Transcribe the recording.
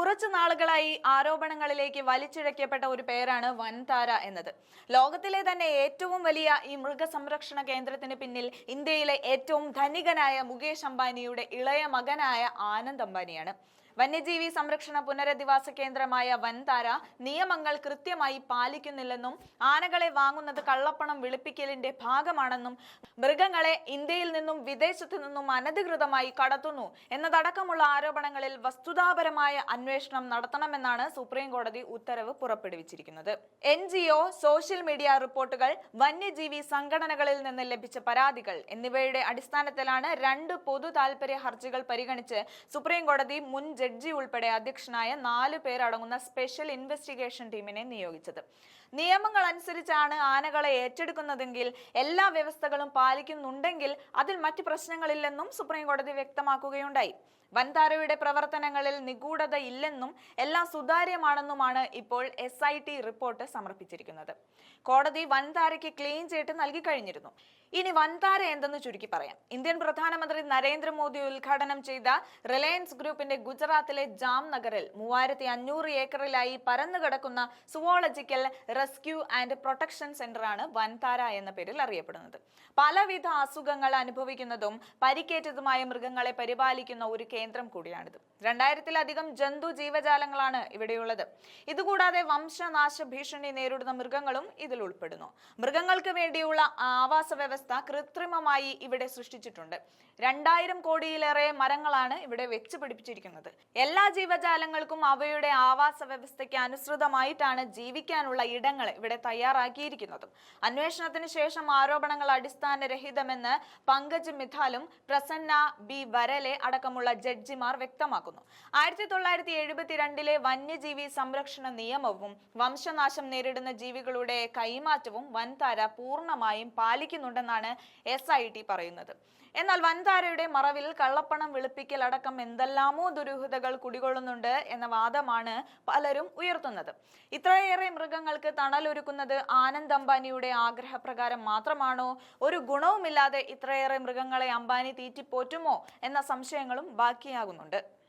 കുറച്ചു നാളുകളായി ആരോപണങ്ങളിലേക്ക് വലിച്ചിഴക്കപ്പെട്ട ഒരു പേരാണ് വൻതാര എന്നത്. ലോകത്തിലെ തന്നെ ഏറ്റവും വലിയ ഈ മൃഗസംരക്ഷണ കേന്ദ്രത്തിന് പിന്നിൽ ഇന്ത്യയിലെ ഏറ്റവും ധനികനായ മുകേഷ് അംബാനിയുടെ ഇളയ മകനായ ആനന്ദ് അംബാനിയാണ്. വന്യജീവി സംരക്ഷണ പുനരധിവാസ കേന്ദ്രമായ വൻതാര നിയമങ്ങൾ കൃത്യമായി പാലിക്കുന്നില്ലെന്നും ആനകളെ വാങ്ങുന്നത് കള്ളപ്പണം വെളുപ്പിക്കലിന്റെ ഭാഗമാണെന്നും മൃഗങ്ങളെ ഇന്ത്യയിൽ നിന്നും വിദേശത്തു നിന്നും അനധികൃതമായി കടത്തുന്നു എന്നതടക്കമുള്ള ആരോപണങ്ങളിൽ വസ്തുതാപരമായ അന്വേഷണം നടത്തണമെന്നാണ് സുപ്രീം കോടതി ഉത്തരവ് പുറപ്പെടുവിച്ചിരിക്കുന്നത്. എൻ സോഷ്യൽ മീഡിയ റിപ്പോർട്ടുകൾ വന്യജീവി സംഘടനകളിൽ നിന്ന് ലഭിച്ച പരാതികൾ എന്നിവയുടെ അടിസ്ഥാനത്തിലാണ് രണ്ട് പൊതു താൽപര്യ ഹർജികൾ പരിഗണിച്ച് സുപ്രീം കോടതി മുൻ ജഡ്ജി ഉൾപ്പെടെ അധ്യക്ഷനായ നാല് പേരടങ്ങുന്ന സ്പെഷ്യൽ ഇൻവെസ്റ്റിഗേഷൻ ടീമിനെ നിയോഗിച്ചത്. നിയമങ്ങൾ അനുസരിച്ചാണ് ആനകളെ ഏറ്റെടുക്കുന്നതെങ്കിൽ എല്ലാ വ്യവസ്ഥകളും പാലിക്കുന്നുണ്ടെങ്കിൽ അതിൽ മറ്റ് പ്രശ്നങ്ങളില്ലെന്നും സുപ്രീം കോടതി വ്യക്തമാക്കുകയുണ്ടായി. വൻതാരയുടെ പ്രവർത്തനങ്ങളിൽ നിഗൂഢത ഇല്ലെന്നും എല്ലാം സുതാര്യമാണെന്നുമാണ് ഇപ്പോൾ എസ് ഐ ടി റിപ്പോർട്ട് സമർപ്പിച്ചിരിക്കുന്നത്. കോടതി വൻതാരയ്ക്ക് ക്ലീൻ ചിറ്റ് നൽകി കഴിഞ്ഞിരുന്നു. ഇനി വൻതാര എന്തെന്ന് ചുരുക്കി പറയാം. ഇന്ത്യൻ പ്രധാനമന്ത്രി നരേന്ദ്രമോദി ഉദ്ഘാടനം ചെയ്ത റിലയൻസ് ഗ്രൂപ്പിന്റെ ഗുജറാത്തിലെ ജാംനഗറിൽ മൂവായിരത്തി അഞ്ഞൂറ് ഏക്കറിലായി പരന്നുകിടക്കുന്ന സുവോളജിക്കൽ റെസ്ക്യൂ ആൻഡ് പ്രൊട്ടക്ഷൻ സെന്ററാണ് വൻതാര എന്ന പേരിൽ അറിയപ്പെടുന്നത്. പലവിധ അസുഖങ്ങൾ അനുഭവിക്കുന്നതും പരിക്കേറ്റതുമായ മൃഗങ്ങളെ പരിപാലിക്കുന്ന ഒരു കേന്ദ്രം കൂടിയാണിത്. രണ്ടായിരത്തിലധികം ജന്തു ജീവജാലങ്ങളാണ് ഇവിടെയുള്ളത്. ഇതുകൂടാതെ വംശനാശ ഭീഷണി നേരിടുന്ന മൃഗങ്ങളും ഇതിൽ ഉൾപ്പെടുന്നു. മൃഗങ്ങൾക്ക് വേണ്ടിയുള്ള ആവാസ വ്യവസ്ഥ കൃത്രിമമായി ഇവിടെ സൃഷ്ടിച്ചിട്ടുണ്ട്. രണ്ടായിരം കോടിയിലേറെ മരങ്ങളാണ് ഇവിടെ വെച്ച് പിടിപ്പിച്ചിരിക്കുന്നത്. എല്ലാ ജീവജാലങ്ങൾക്കും അവയുടെ ആവാസ വ്യവസ്ഥയ്ക്ക് അനുസൃതമായിട്ടാണ് ജീവിക്കാനുള്ള ഇടങ്ങൾ ഇവിടെ തയ്യാറാക്കിയിരിക്കുന്നതും. അന്വേഷണത്തിന് ശേഷം ആരോപണങ്ങൾ അടിസ്ഥാനരഹിതമെന്ന് പങ്കജ് മിഥാലും പ്രസന്ന ബി വരലെ അടക്കമുള്ള ജഡ്ജിമാർ വ്യക്തമാക്കുന്നു. ആയിരത്തി തൊള്ളായിരത്തി എഴുപത്തിരണ്ടിലെ വന്യജീവി സംരക്ഷണ നിയമവും വംശനാശം നേരിടുന്ന ജീവികളുടെ കൈമാറ്റവും വൻതാര പൂർണമായും പാലിക്കുന്നുണ്ടെന്നാണ് എസ് ഐ ടി പറയുന്നത്. എന്നാൽ വൻതാരയുടെ മറവിൽ കള്ളപ്പണം വെളുപ്പിക്കൽ അടക്കം എന്തെല്ലാമോ ദുരൂഹതകൾ കുടികൊള്ളുന്നുണ്ട് എന്ന വാദമാണ് പലരും ഉയർത്തുന്നത്. ഇത്രയേറെ മൃഗങ്ങൾക്ക് തണലൊരുക്കുന്നത് ആനന്ദ് അംബാനിയുടെ ആഗ്രഹപ്രകാരം മാത്രമാണോ? ഒരു ഗുണവുമില്ലാതെ ഇത്രയേറെ മൃഗങ്ങളെ അംബാനി തീറ്റിപ്പോറ്റുമോ? എന്ന സംശയങ്ങളും ബാക്കിയാകുന്നുണ്ട്.